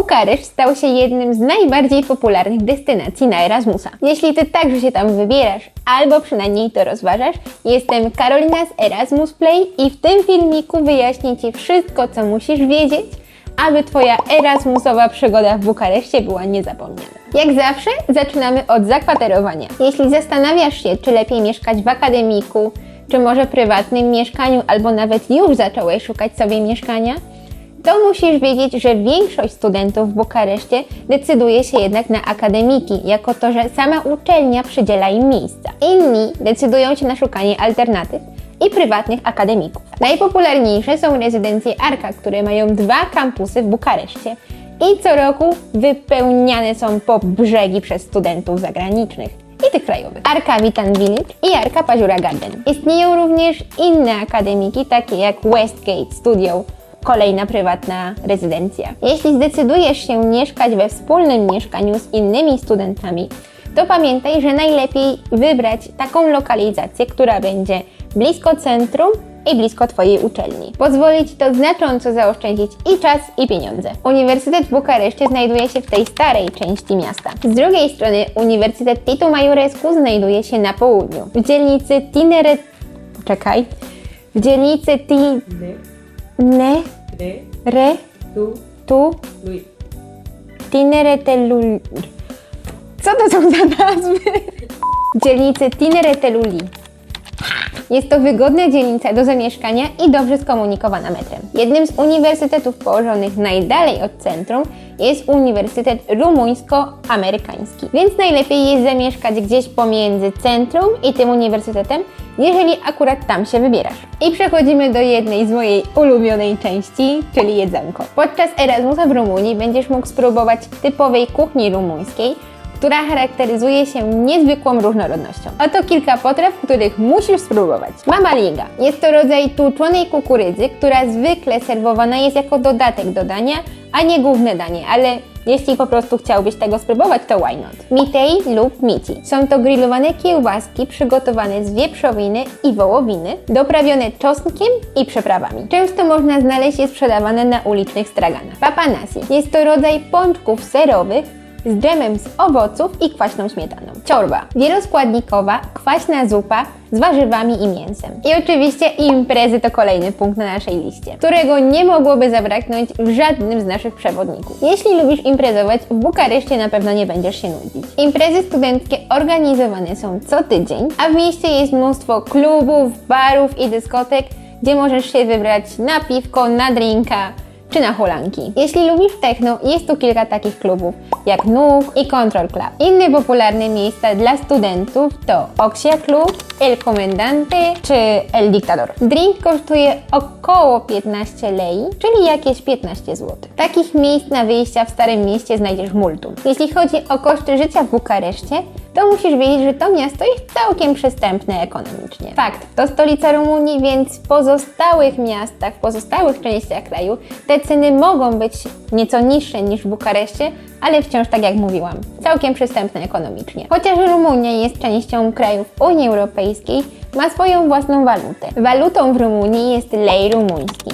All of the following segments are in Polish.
Bukareszt stał się jednym z najbardziej popularnych destynacji na Erasmusa. Jeśli Ty także się tam wybierasz, albo przynajmniej to rozważasz, jestem Karolina z Erasmus Play i w tym filmiku wyjaśnię Ci wszystko, co musisz wiedzieć, aby Twoja Erasmusowa przygoda w Bukareszcie była niezapomniana. Jak zawsze zaczynamy od zakwaterowania. Jeśli zastanawiasz się, czy lepiej mieszkać w akademiku, czy może prywatnym mieszkaniu, albo nawet już zacząłeś szukać sobie mieszkania, to musisz wiedzieć, że większość studentów w Bukareszcie decyduje się jednak na akademiki, jako to, że sama uczelnia przydziela im miejsca. Inni decydują się na szukanie alternatyw i prywatnych akademików. Najpopularniejsze są rezydencje Arka, które mają dwa kampusy w Bukareszcie i co roku wypełniane są po brzegi przez studentów zagranicznych i tych krajowych. Arka Witan Village i Arka Pazura Garden. Istnieją również inne akademiki, takie jak Westgate Studio, kolejna prywatna rezydencja. Jeśli zdecydujesz się mieszkać we wspólnym mieszkaniu z innymi studentami, to pamiętaj, że najlepiej wybrać taką lokalizację, która będzie blisko centrum i blisko Twojej uczelni. Pozwoli Ci to znacząco zaoszczędzić i czas, i pieniądze. Uniwersytet w Bukareszcie znajduje się w tej starej części miasta. Z drugiej strony Uniwersytet Titu Majorescu znajduje się na południu, w dzielnicy Tinere... Czekaj. W dzielnicy Ti... Ne... de Re... tu Tu... lui. Tineretelul... Co to są za nazwy? Dzielnicy Tinereteluli. Jest to wygodna dzielnica do zamieszkania i dobrze skomunikowana metrem. Jednym z uniwersytetów położonych najdalej od centrum jest Uniwersytet Rumuńsko-Amerykański, więc najlepiej jest zamieszkać gdzieś pomiędzy centrum i tym uniwersytetem, jeżeli akurat tam się wybierasz. I przechodzimy do jednej z mojej ulubionej części, czyli jedzonko. Podczas Erasmusa w Rumunii będziesz mógł spróbować typowej kuchni rumuńskiej, która charakteryzuje się niezwykłą różnorodnością. Oto kilka potraw, których musisz spróbować. Mama liga. Jest to rodzaj tłuczonej kukurydzy, która zwykle serwowana jest jako dodatek do dania, a nie główne danie, ale jeśli po prostu chciałbyś tego spróbować, to why not? Mitei lub miti. Są to grillowane kiełbaski przygotowane z wieprzowiny i wołowiny, doprawione czosnkiem i przyprawami. Często można znaleźć je sprzedawane na ulicznych straganach. Papanasi. Jest to rodzaj pączków serowych, z dżemem z owoców i kwaśną śmietaną. Ciorba. Wieloskładnikowa, kwaśna zupa z warzywami i mięsem. I oczywiście imprezy to kolejny punkt na naszej liście, którego nie mogłoby zabraknąć w żadnym z naszych przewodników. Jeśli lubisz imprezować, w Bukareszcie na pewno nie będziesz się nudzić. Imprezy studenckie organizowane są co tydzień, a w mieście jest mnóstwo klubów, barów i dyskotek, gdzie możesz się wybrać na piwko, na drinka, czy na hulanki. Jeśli lubisz techno, jest tu kilka takich klubów, jak Nuk i Control Club. Inne popularne miejsca dla studentów to Oxia Club, El Comendante czy El Dictador. Drink kosztuje około 15 lei, czyli jakieś 15 zł. Takich miejsc na wyjścia w Starym Mieście znajdziesz multum. Jeśli chodzi o koszty życia w Bukareszcie, to musisz wiedzieć, że to miasto jest całkiem przystępne ekonomicznie. Fakt, to stolica Rumunii, więc w pozostałych miastach, w pozostałych częściach kraju te ceny mogą być nieco niższe niż w Bukareszcie, ale wciąż, tak jak mówiłam, całkiem przystępne ekonomicznie. Chociaż Rumunia jest częścią krajów Unii Europejskiej, ma swoją własną walutę. Walutą w Rumunii jest lei rumuński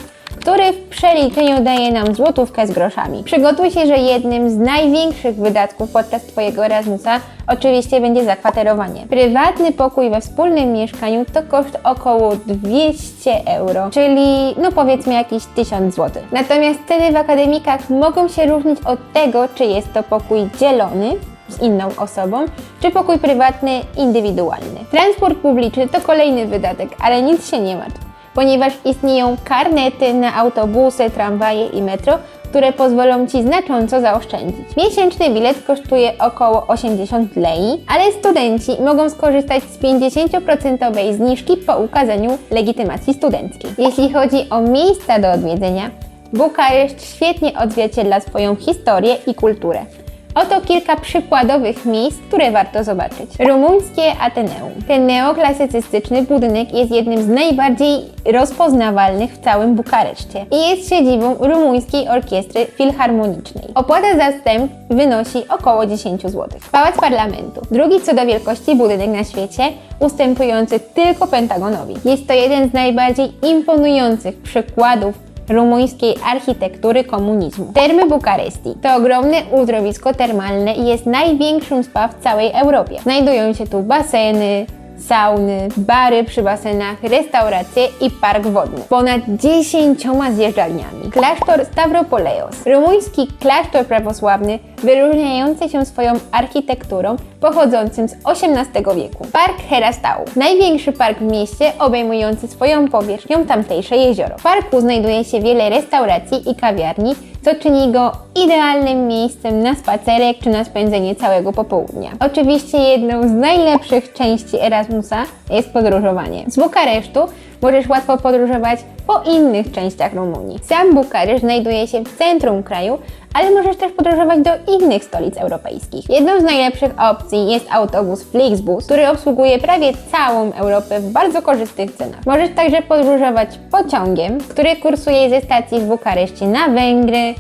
który w przeliczeniu daje nam złotówkę z groszami. Przygotuj się, że jednym z największych wydatków podczas Twojego Erasmusa oczywiście będzie zakwaterowanie. Prywatny pokój we wspólnym mieszkaniu to koszt około 200 euro, czyli no powiedzmy jakieś 1000 zł. Natomiast ceny w akademikach mogą się różnić od tego, czy jest to pokój dzielony z inną osobą, czy pokój prywatny indywidualny. Transport publiczny to kolejny wydatek, ale nic się nie martw ponieważ istnieją karnety na autobusy, tramwaje i metro, które pozwolą Ci znacząco zaoszczędzić. Miesięczny bilet kosztuje około 80 lei, ale studenci mogą skorzystać z 50% zniżki po ukazaniu legitymacji studenckiej. Jeśli chodzi o miejsca do odwiedzenia, Bukareszt świetnie odzwierciedla swoją historię i kulturę. Oto kilka przykładowych miejsc, które warto zobaczyć. Rumuńskie Ateneum. Ten neoklasycystyczny budynek jest jednym z najbardziej rozpoznawalnych w całym Bukareszcie i jest siedzibą Rumuńskiej Orkiestry Filharmonicznej. Opłata za wstęp wynosi około 10 zł. Pałac Parlamentu. Drugi co do wielkości budynek na świecie, ustępujący tylko Pentagonowi. Jest to jeden z najbardziej imponujących przykładów rumuńskiej architektury komunizmu. Termy Bukaresti to ogromne uzdrowisko termalne i jest największym spa w całej Europie. Znajdują się tu baseny, sauny, bary przy basenach, restauracje i park wodny. Ponad 10 zjeżdżalniami. Klasztor Stavropoleos. Rumuński klasztor prawosławny wyróżniający się swoją architekturą pochodzącym z XVIII wieku. Park Herastau. Największy park w mieście obejmujący swoją powierzchnią tamtejsze jezioro. W parku znajduje się wiele restauracji i kawiarni, co czyni go idealnym miejscem na spacerek czy na spędzenie całego popołudnia. Oczywiście jedną z najlepszych części Erasmusa jest podróżowanie. Z Bukaresztu możesz łatwo podróżować po innych częściach Rumunii. Sam Bukaresz znajduje się w centrum kraju, ale możesz też podróżować do innych stolic europejskich. Jedną z najlepszych opcji jest autobus Flixbus, który obsługuje prawie całą Europę w bardzo korzystnych cenach. Możesz także podróżować pociągiem, który kursuje ze stacji w Bukareszcie na Węgry,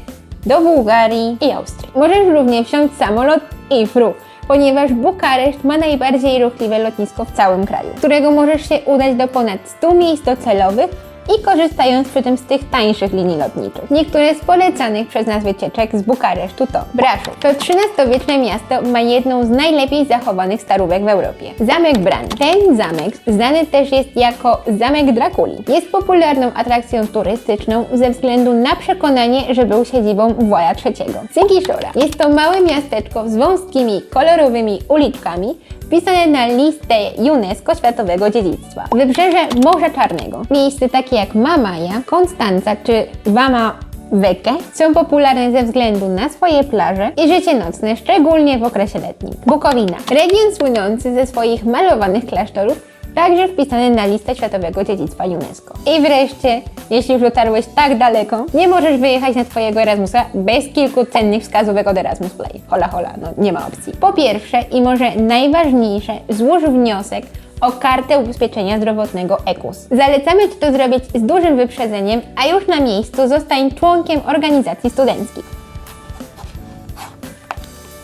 do Bułgarii i Austrii. Możesz również wsiąść samolot i fru, ponieważ Bukareszt ma najbardziej ruchliwe lotnisko w całym kraju, z którego możesz się udać do ponad 100 miejsc docelowych i korzystając przy tym z tych tańszych linii lotniczych. Niektóre z polecanych przez nas wycieczek z Bukaresztu to Braszów. To XIII-wieczne miasto ma jedną z najlepiej zachowanych starówek w Europie. Zamek Bran. Ten zamek znany też jest jako Zamek Drakuli. Jest popularną atrakcją turystyczną ze względu na przekonanie, że był siedzibą Właja III. Sigishora. Jest to małe miasteczko z wąskimi, kolorowymi uliczkami, wpisane na listę UNESCO Światowego Dziedzictwa. Wybrzeże Morza Czarnego. Miejsce takie jak Mamaja, Konstanca czy Wama Weke są popularne ze względu na swoje plaże i życie nocne, szczególnie w okresie letnim. Bukowina. Region słynący ze swoich malowanych klasztorów, także wpisany na listę Światowego Dziedzictwa UNESCO. I wreszcie, jeśli już dotarłeś tak daleko, nie możesz wyjechać na Twojego Erasmusa bez kilku cennych wskazówek od Erasmus Play. Hola, hola, no nie ma opcji. Po pierwsze i może najważniejsze, złóż wniosek o kartę ubezpieczenia zdrowotnego EKUS. Zalecamy Ci to zrobić z dużym wyprzedzeniem, a już na miejscu zostań członkiem organizacji studenckich.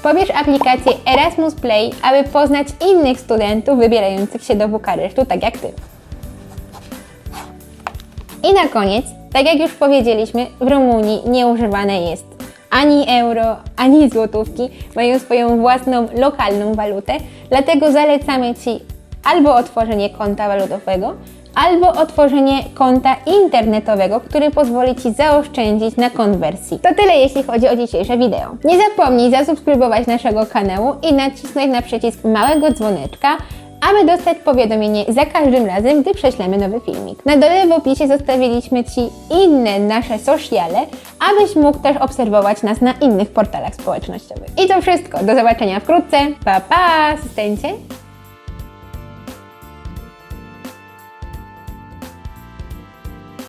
Pobierz aplikację Erasmus Play, aby poznać innych studentów wybierających się do Bukaresztu, tak jak Ty. I na koniec, tak jak już powiedzieliśmy, w Rumunii nieużywane jest ani euro, ani złotówki, mają swoją własną lokalną walutę, dlatego zalecamy Ci albo otworzenie konta walutowego, albo otworzenie konta internetowego, który pozwoli Ci zaoszczędzić na konwersji. To tyle jeśli chodzi o dzisiejsze wideo. Nie zapomnij zasubskrybować naszego kanału i nacisnąć na przycisk małego dzwoneczka, aby dostać powiadomienie za każdym razem, gdy prześlemy nowy filmik. Na dole w opisie zostawiliśmy Ci inne nasze sociale, abyś mógł też obserwować nas na innych portalach społecznościowych. I to wszystko. Do zobaczenia wkrótce. Pa, pa, asystencie!